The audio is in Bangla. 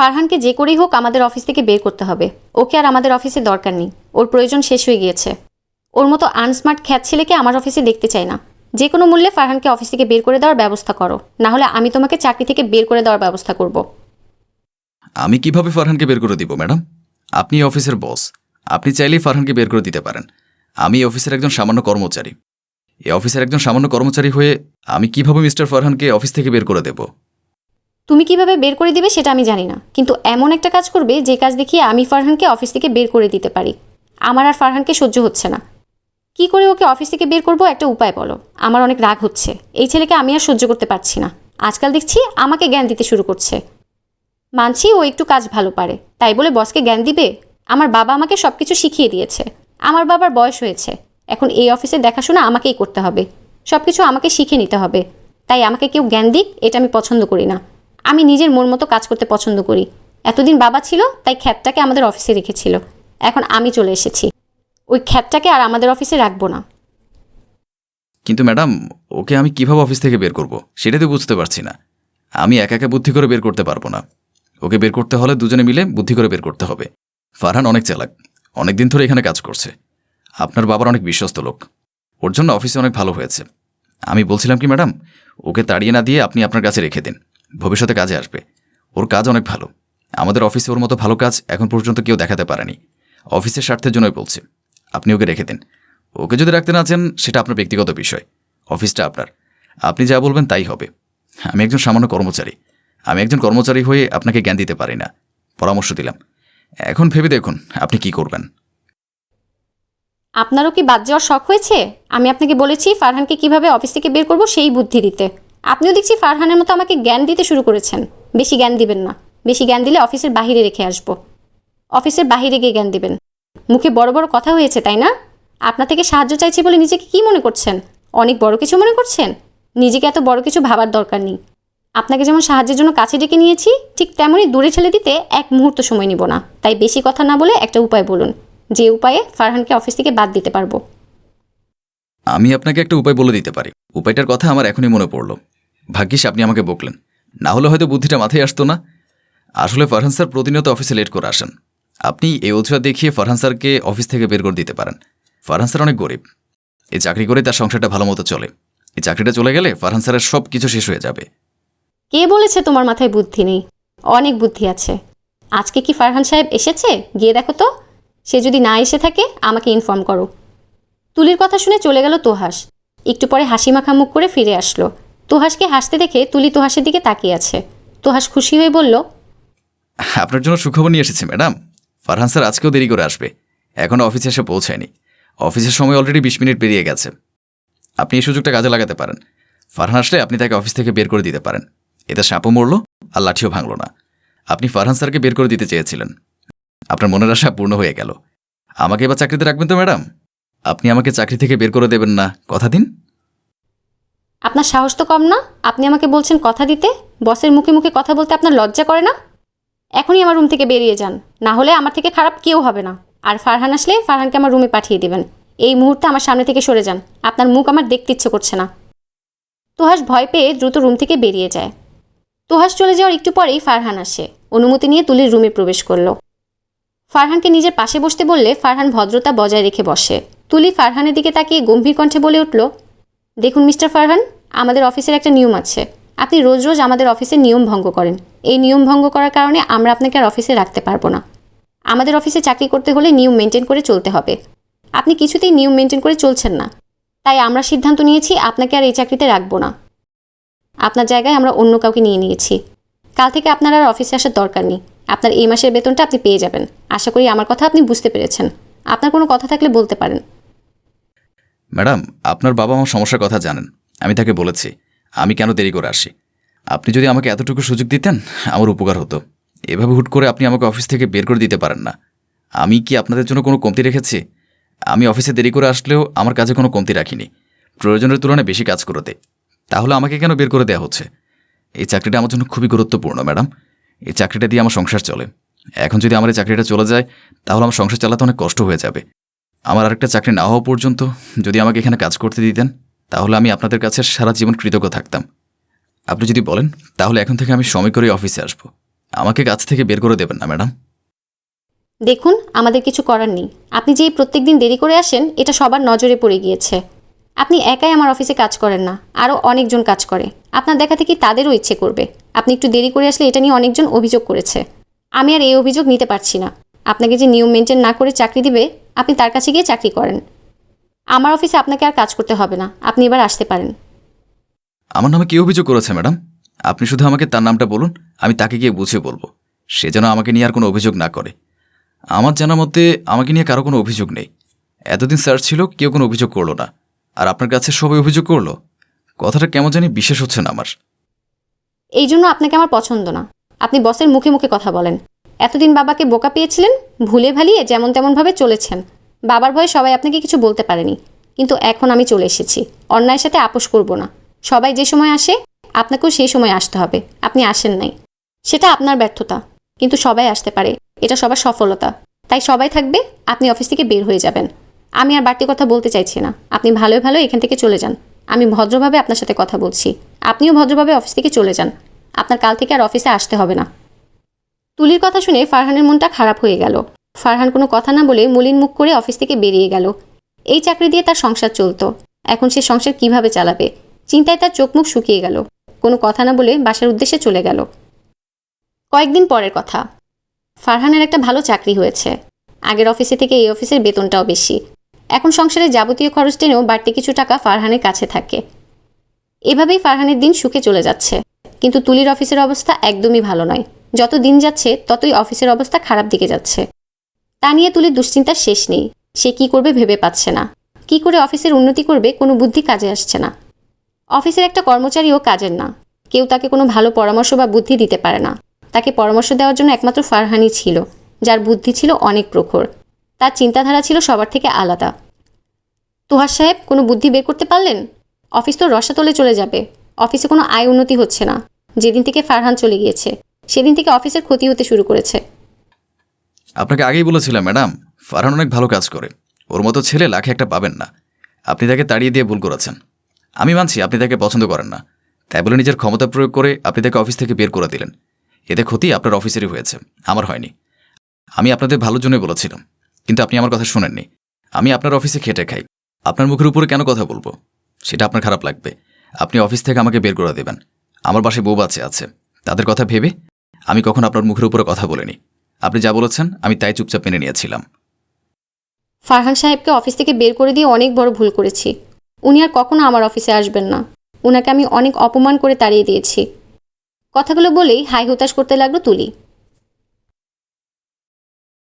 ফারহানকে যে করেই হোক আমাদের অফিস থেকে বের করতে হবে। ওকে আর আমাদের অফিসে দরকার নেই। ওর প্রয়োজন শেষ হয়ে গিয়েছে। ওর মতো আনস্মার্ট খ্যাত ছেলেকে আমার অফিসে দেখতে চাই না। যে কোনো মূল্যে ফারহানকে অফিস থেকে বের করে দেওয়ার ব্যবস্থা করো। না হলে আমি তোমাকে চাকরি থেকে বের করে দেওয়ার ব্যবস্থা করব। আমি কীভাবে ফারহানকে বের করে দিব, ম্যাডাম? আপনি অফিসের বস। আপনি চাইলেই ফারহানকে বের করে দিতে পারেন। আমি অফিসের একজন সামান্য কর্মচারী। এই অফিসের একজন সামান্য কর্মচারী হয়ে আমি কীভাবে মিস্টার ফারহানকে অফিস থেকে বের করে দেব? তুমি কীভাবে বের করে দিবে সেটা আমি জানি না। কিন্তু এমন একটা কাজ করবে যে কাজ দেখিয়ে আমি ফারহানকে অফিস থেকে বের করে দিতে পারি। আমার আর ফারহানকে সহ্য হচ্ছে না। কি করে ওকে অফিস থেকে বের করব একটা উপায় বলো। আমার অনেক রাগ হচ্ছে। এই ছেলেকে আমি আর সহ্য করতে পারছি না। আজকাল দেখছি আমাকে জ্ঞান দিতে শুরু করছে। মানছি ও একটু কাজ ভালো পারে। তাই বলে বসকে জ্ঞান দিবে? আমার বাবা আমাকে সব কিছু শিখিয়ে দিয়েছে। আমার বাবার বয়স হয়েছে। এখন এই অফিসে দেখাশোনা আমাকেই করতে হবে। সব কিছু আমাকে শিখে নিতে হবে। তাই আমাকে কেউ জ্ঞান দিক, এটা আমি পছন্দ করি না। আমি নিজের মন মতো কাজ করতে পছন্দ করি। এতদিন বাবা ছিল, তাই খ্যাতটাকে আমাদের অফিসে রেখেছিল। এখন আমি চলে এসেছি। ওই খ্যাতটাকে আর আমাদের অফিসে রাখব না। কিন্তু ম্যাডাম, ওকে আমি কীভাবে অফিস থেকে বের করব, সেটা তো বুঝতে পারছি না। আমি একা একা বুদ্ধি করে বের করতে পারব না। ওকে বের করতে হলে দুজনে মিলে বুদ্ধি করে বের করতে হবে। ফারহান অনেক চালাক অনেক দিন ধরে এখানে কাজ করছে। আপনার বাবার অনেক বিশ্বস্ত লোক। ওর জন্য অফিসে অনেক ভালো হয়েছে। আমি বলছিলাম কি, ম্যাডাম, ওকে তাড়িয়ে না দিয়ে আপনি আপনার কাছে রেখে দিন। ভবিষ্যতে কাজে আসবে। ওর কাজ অনেক ভালো। আমাদের অফিসে ওর মতো ভালো কাজ এখন পর্যন্ত কেউ দেখাতে পারেনি। অফিসের স্বার্থের জন্যই বলছি। আপনি ওকে রেখে দিন। ওকে যদি রাখতে না চান, সেটা আপনার ব্যক্তিগত বিষয়। অফিসটা আপনার। আপনি যা বলবেন তাই হবে। আমি একজন সামান্য কর্মচারী। আমি একজন কর্মচারী হয়ে আপনাকে জ্ঞান দিতে পারি না। পরামর্শ দিলাম। এখন ভেবে দেখুন আপনি কি করবেন। আপনারও কি বাদ যাওয়ার শখ হয়েছে? আমি আপনাকে বলেছি ফারহানকে কীভাবে অফিস থেকে বের করব সেই বুদ্ধি দিতে। আপনিও দেখছি ফারহানের মতো আমাকে জ্ঞান দিতে শুরু করেছেন। বেশি জ্ঞান দিবেন না। বেশি জ্ঞান দিলে অফিসের বাহিরে রেখে আসব। অফিসের বাহিরে গিয়ে জ্ঞান দিবেন। মুখে বড় বড় কথা হয়েছে, তাই না? আপনার থেকে সাহায্য চাইছি বলে নিজেকে কি মনে করছেন? অনেক বড় কিছু মনে করছেন? নিজেকে এত বড় কিছু ভাবার দরকার নেই। আপনাকে যেমন সাহায্যের জন্য কাছে ডেকে নিয়েছি, ঠিক তেমনই দূরে ঠেলে দিতে এক মুহূর্ত সময় নিব না। তাই বেশি কথা না বলে একটা উপায় বলুন। যে উপায়ে ফারহানকে অফিস থেকে বাদ দিতে পারব। আমি আপনাকে একটা উপায় বলে দিতে পারি। উপায়টার কথা আমার এখনই মনে পড়ল। ভাগ্যিস আপনি আমাকে বকলেন। না হলে হয়তো বুদ্ধিটা মাথায় আসতো না। আসলে ফারহান স্যার প্রতিনিয়ত অফিসে লেট করে আসেন। আপনি এই অজুহাত দেখিয়ে ফারহান স্যারকে অফিস থেকে বের করে দিতে পারেন। ফারহান স্যার অনেক গরিব। এই চাকরি করে তার সংসারটা ভালো মতো চলে। এই চাকরিটা চলে গেলে ফারহান স্যারের সব কিছু শেষ হয়ে যাবে। কে বলেছে তোমার মাথায় বুদ্ধি নেই? অনেক বুদ্ধি আছে। আজকে কি ফারহান সাহেব এসেছে? গিয়ে দেখো তো। সে যদি না এসে থাকে, আমাকে ইনফর্ম করো। তুলির কথা শুনে চলে গেল তোহাস। একটু পরে হাসি মাখা মুখ করে ফিরে আসলো। তোহাসকে হাসতে দেখে তুলি তোহাসের দিকে তাকিয়ে আছে। তোহাস খুশি হয়ে বলল, আপনার জন্য সুখবর নিয়ে এসেছি, ম্যাডাম। ফারহান স্যার আজকেও দেরি করে আসবে। এখনও অফিসে এসে পৌঁছায়নি। অফিসের সময় অলরেডি বিশ মিনিট পেরিয়ে গেছে। আপনি এই সুযোগটা কাজে লাগাতে পারেন। ফারহান আসলে আপনি তাকে অফিস থেকে বের করে দিতে পারেন। এতে সাপও মরল, আর লাঠিও ভাঙল না। আপনি ফারহান স্যারকে বের করে দিতে চেয়েছিলেন। আপনার মনের আশা পূর্ণ হয়ে গেল। আমাকে এবার চাকরিতে রাখবেন তো, ম্যাডাম? আপনি আমাকে চাকরি থেকে বের করে দেবেন না। কথা দিন। আপনার সাহস তো কম না? আপনি আমাকে বলছেন কথা দিতে? বসের মুখে মুখে কথা বলতে আপনার লজ্জা করে না? এখনই আমার রুম থেকে বেরিয়ে যান। না হলে আমার থেকে খারাপ কেউ হবে না। আর ফারহান আসলে ফারহানকে আমার রুমে পাঠিয়ে দেবেন। এই মুহূর্তে আমার সামনে থেকে সরে যান। আপনার মুখ আমার দেখতে ইচ্ছে করছে না। তোহাস ভয় পেয়ে দ্রুত রুম থেকে বেরিয়ে যায়। তোহাস চলে যাওয়ার একটু পরেই ফারহান আসে। অনুমতি নিয়ে তুলির রুমে প্রবেশ করল। ফারহানকে নিজের পাশে বসতে বললে ফারহান ভদ্রতা বজায় রেখে বসে। তুলি ফারহানের দিকে তাকিয়ে গম্ভীর কণ্ঠে বলে উঠল, দেখুন মিস্টার ফারহান, আমাদের অফিসের একটা নিয়ম আছে। আপনি রোজ রোজ আমাদের অফিসে নিয়ম ভঙ্গ করেন। এই নিয়ম ভঙ্গ করার কারণে আমরা আপনাকে আর অফিসে রাখতে পারব না। আমাদের অফিসে চাকরি করতে হলে নিয়ম মেনটেন করে চলতে হবে। আপনি কিছুতেই নিয়ম মেনটেন করে চলছেন না। তাই আমরা সিদ্ধান্ত নিয়েছি আপনাকে আর এই চাকরিতে রাখব না। আপনার জায়গায় আমরা অন্য কাউকে নিয়ে নিয়েছি। কাল থেকে আপনার আর অফিসে আসার দরকার নেই। আপনার এই মাসের বেতনটা আপনি পেয়ে যাবেন। আশা করি আমার কথা আপনি বুঝতে পেরেছেন। আপনার কোনো কথা থাকলে বলতে পারেন। ম্যাডাম, আপনার বাবা আমার সমস্যার কথা জানেন। আমি তাকে বলেছি, আমি কেন দেরি করে আসি? আপনি যদি আমাকে এতটুকু সুযোগ দিতেন, আমার উপকার হতো। এভাবে হুট করে আপনি আমাকে অফিস থেকে বের করে দিতে পারেন না। আমি কি আপনাদের জন্য কোনো কমতি রেখেছি? আমি অফিসে দেরি করে আসলেও আমার কাজে কোনো কমতি রাখিনি। প্রয়োজনের তুলনায় বেশি কাজ করে দেয় তাহলে আমাকে কেন বের করে দেওয়া হচ্ছে? এই চাকরিটা আমার জন্য খুবই গুরুত্বপূর্ণ, ম্যাডাম। এই চাকরিটা দিয়ে আমার সংসার চলে। এখন যদি আমার এই চাকরিটা চলে যায়, তাহলে আমার সংসার চালাতে অনেক কষ্ট হয়ে যাবে। আমার আরেকটা চাকরি না হওয়া পর্যন্ত যদি আমাকে এখানে কাজ করতে দিতেন, তাহলে আমি আপনাদের কাছে সারা জীবন কৃতজ্ঞ থাকতাম। আপনি যদি বলেন, তাহলে এখন থেকে আমি সময় করে অফিসে আসব। আমাকে কাছ থেকে বের করে দেবেন না, ম্যাডাম। দেখুন, আমাদের কিছু করার নেই। আপনি যে প্রত্যেক দিন দেরি করে আসেন, এটা সবার নজরে পড়ে গিয়েছে। আপনি একাই আমার অফিসে কাজ করেন না, আরও অনেকজন কাজ করে। আপনার দেখা থেকে তাদেরও ইচ্ছে করবে? আপনি একটু দেরি করে আসলে এটা নিয়ে অনেকজন অভিযোগ করেছে। আমি আর এই অভিযোগ নিতে পারছি না। আপনাকে যে নিয়ম মেনটেন না করে চাকরি দিবে আপনি তার কাছে গিয়ে চাকরি করেন। আমার অফিসে আপনাকে আর কাজ করতে হবে না। আপনি এবার আসতে পারেন। আমার নামে কি অভিযোগ করেছে ম্যাডাম। আপনি শুধু আমাকে তার নামটা বলুন আমি তাকে গিয়ে বুঝিয়ে বলব। সে যেন আমাকে নিয়ে আর কোনো অভিযোগ না করে। আমার জানা মতে আমাকে নিয়ে কারও কোনো অভিযোগ নেই। এতদিন স্যার ছিল কেউ কোনো অভিযোগ করল না। আর আপনার কাছে সবাই অভিযোগ করল? কথাটা কেমন জানি বিশেষ হচ্ছে না আমার। এই জন্য আপনাকে আমার পছন্দ না। আপনি বসের মুখে মুখে কথা বলেন। এতদিন বাবাকে বোকা পেয়েছিলেন? ভুলে ভালিয়ে যেমন তেমনভাবে চলেছেন। বাবার ভয়ে সবাই আপনাকে কিছু বলতে পারেনি। কিন্তু এখন আমি চলে এসেছি। অন্যায়ের সাথে আপোষ করব না। সবাই যে সময় আসে, আপনাকেও সেই সময় আসতে হবে। আপনি আসেন নাই। সেটা আপনার ব্যর্থতা। কিন্তু সবাই আসতে পারে। এটা সবার সফলতা। তাই সবাই থাকবে, আপনি অফিস থেকে বের হয়ে যাবেন। আমি আর বাড়তি কথা বলতে চাইছি না। আপনি ভালোই ভালো এখান থেকে চলে যান। আমি ভদ্রভাবে আপনার সাথে কথা বলছি। আপনিও ভদ্রভাবে অফিস থেকে চলে যান। আপনার কাল থেকে আর অফিসে আসতে হবে না। তুলির কথা শুনে ফারহানের মনটা খারাপ হয়ে গেল। ফারহান কোনো কথা না বলে মলিন মুখ করে অফিস থেকে বেরিয়ে গেল। এই চাকরি দিয়ে তার সংসার চলতো। এখন সে সংসার কীভাবে চালাবে? চিন্তায় তার চোখ মুখ শুকিয়ে গেল। কোনো কথা না বলে বাসার উদ্দেশ্যে চলে গেল। কয়েকদিন পরের কথা। ফারহানের একটা ভালো চাকরি হয়েছে। আগের অফিসে থেকে এই অফিসের বেতনটাও বেশি। এখন সংসারের যাবতীয় খরচ টেনেও বাড়তি কিছু টাকা ফারহানের কাছে থাকে। এভাবেই ফারহানের দিন সুখে চলে যাচ্ছে। কিন্তু তুলির অফিসের অবস্থা একদমই ভালো নয়। যত দিন যাচ্ছে, ততই অফিসের অবস্থা খারাপ দিকে যাচ্ছে। তা নিয়ে তুলির দুশ্চিন্তার শেষ নেই। সে কি করবে ভেবে পাচ্ছে না। কি করে অফিসের উন্নতি করবে কোনো বুদ্ধি কাজে আসছে না। অফিসের একটা কর্মচারীও কাজের না। কেউ তাকে কোনো ভালো পরামর্শ বা বুদ্ধি দিতে পারে না। তাকে পরামর্শ দেওয়ার জন্য একমাত্র ফারহানি ছিল, যার বুদ্ধি ছিল অনেক প্রখর। তার চিন্তাধারা ছিল সবার থেকে আলাদা। তুহার সাহেব কোনো বুদ্ধি বের করতে পারলেন? অফিস তো রসাতলে চলে যাবে। অফিসে কোনো আয় উন্নতি হচ্ছে না। যেদিন থেকে ফারহান চলে গিয়েছে। সেদিন থেকে অফিসের ক্ষতি হতে শুরু করেছে। আপনাকে আগেই বলেছিলাম, ম্যাডাম। ফারহান অনেক ভালো কাজ করে। ওর মতো ছেলে লাখে একটা পাবেন না। আপনি তাকে তাড়িয়ে দিয়ে ভুল করেছেন। আমি মানছি আপনি তাকে পছন্দ করেন না। তাই বলে নিজের ক্ষমতা প্রয়োগ করে আপনি তাকে অফিস থেকে বের করে দিলেন। এতে ক্ষতি আপনার অফিসেরই হয়েছে। আমার হয়নি। আমি আপনাদের ভালোর জন্যই বলেছিলাম। কিন্তু আপনি আমার কথা শোনেননি। আমি আপনার অফিসে খেটে খাই। আপনার মুখের উপরে কেন কথা বলব? সেটা আপনার খারাপ লাগবে। আপনি অফিস থেকে আমাকে বের করে দেবেন। আমার বাসায় বউ বাচ্চা আছে। তাদের কথা ভেবে আমি কখন আপনার মুখের উপরে কথা বলিনি। আপনি যা বলেছেন, আমি তাই চুপচাপ মেনে নিয়েছিলাম। ফারহান সাহেবকে অফিস থেকে বের করে দিয়ে অনেক বড় ভুল করেছি। উনি আর কখনো আমার অফিসে আসবেন না। ওনাকে আমি অনেক অপমান করে তাড়িয়ে দিয়েছি। কথাগুলো বলেই হাই হুতাশ করতে লাগল তুলি।